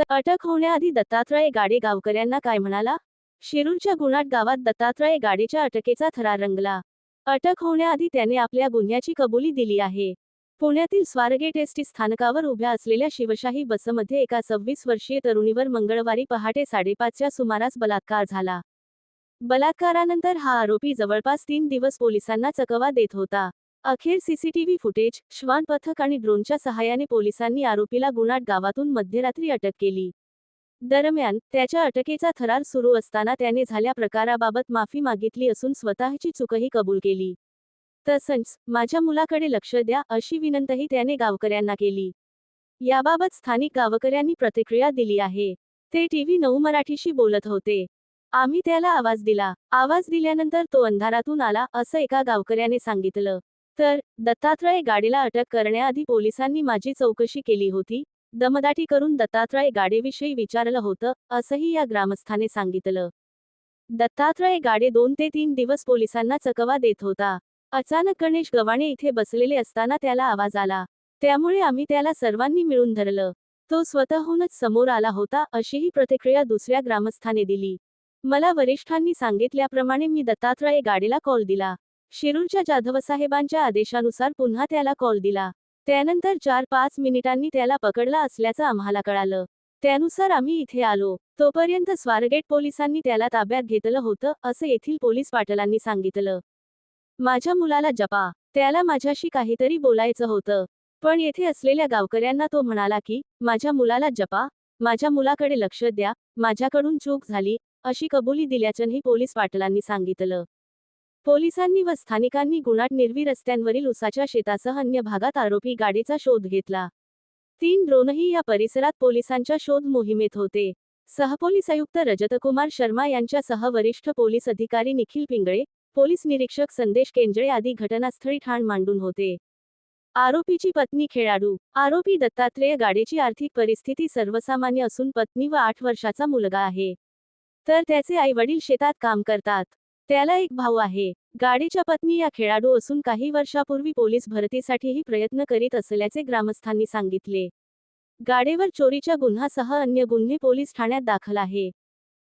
अटक होण्याआधी दत्तात्रय गाडे गावकऱ्यांना काय म्हणाला? शिरूरच्या गुणाट गावात दत्तात्रय गाडेच्या अटकेचा थरार रंगला. अटक होण्याआधी त्याने आपल्या गुन्ह्याची कबुली दिली आहे. पुण्यातील स्वारगेट एसटी स्थानकावर उभ्या असलेल्या शिवशाही बसमध्ये एका सव्वीस वर्षीय तरुणीवर मंगळवारी पहाटे साडेपाचच्या सुमारास बलात्कार झाला. बलात्कारानंतर हा आरोपी जवळपास तीन दिवस पोलिसांना चकवा देत होता. अखेर सीसीटीव्ही फुटेज श्वान पथक आणि ड्रोनच्या सहाय्याने पोलिसांनी आरोपीला गुणाट गावातून मध्यरात्री अटक केली. दरम्यान त्याच्या अटकेचा थरार सुरू असताना त्याने झाल्या प्रकाराबाबत माफी मागितली असून स्वतःची चूकही कबूल केली. तसंच माझ्या मुलाकडे लक्ष द्या अशी विनंतीही त्याने गावकऱ्यांना केली. याबाबत स्थानिक गावकऱ्यांनी प्रतिक्रिया दिली आहे. ते टीव्ही नऊ मराठीशी बोलत होते. आम्ही त्याला आवाज दिला. आवाज दिल्यानंतर तो अंधारातून आला असं एका गावकऱ्याने सांगितलं. तर दत्तात्रय गाडीला अटक करण्याआधी पोलिसांनी माझी चौकशी केली होती. दमदाटी करून दत्तात्रय गाडेविषयी विचारलं होतं असंही या ग्रामस्थाने सांगितलं. दत्तात्रय गाडे दोन ते तीन दिवस पोलिसांना चकवा देत होता. अचानक गणेश गव्हाणे इथे बसलेले असताना त्याला आवाज आला. त्यामुळे आम्ही त्याला सर्वांनी मिळून धरलं. तो स्वतःहूनच समोर आला होता अशीही प्रतिक्रिया दुसऱ्या ग्रामस्थाने दिली. मला वरिष्ठांनी सांगितल्याप्रमाणे मी दत्तात्रय गाडीला कॉल दिला. शिरूरच्या जाधवसाहेबांच्या आदेशानुसार पुन्हा त्याला कॉल दिला. त्यानंतर चार पाच मिनिटांनी त्याला पकडला असल्याचं आम्हाला कळालं. त्यानुसार आम्ही इथे आलो. तोपर्यंत स्वारगेट पोलिसांनी त्याला ताब्यात घेतलं होतं असं येथील पोलीस पाटलांनी सांगितलं. माझ्या मुलाला जपा. त्याला माझ्याशी काहीतरी बोलायचं होतं. पण येथे असलेल्या गावकऱ्यांना तो म्हणाला की माझ्या मुलाला जपा. माझ्या मुलाकडे लक्ष द्या. माझ्याकडून चूक झाली अशी कबुली दिल्याचंही पोलीस पाटलांनी सांगितलं. पोलिसांनी व स्थानिकांनी गुणाट निर्वी रस्त्यांवरील उसाच्या शेतासह अन्य भागात आरोपी गाडीचा शोध घेतला. तीन ड्रोनही या परिसरात पोलिसांच्या शोध मोहिमेत होते. सहपोलीस आयुक्त रजतकुमार शर्मा यांच्यासह वरिष्ठ पोलीस अधिकारी निखिल पिंगळे पोलीस निरीक्षक संदेश केंजळे आदी घटनास्थळी ठाण मांडून होते. आरोपीची पत्नी खेळाडू. आरोपी दत्तात्रेय गाडेची आर्थिक परिस्थिती सर्वसामान्य असून पत्नी व आठ वर्षाचा मुलगा आहे. तर त्याचे आई वडील शेतात काम करतात. त्याला एक भाऊ आहे. गाडीच्या पत्नी या खेळाडू असून काही वर्षापूर्वी पोलीस भरतीसाठीही प्रयत्न करीत असल्याचे ग्रामस्थांनी सांगितले. गाडेवर चोरीच्या गुन्हासह अन्य गुन्हे पोलीस ठाण्यात दाखल आहे.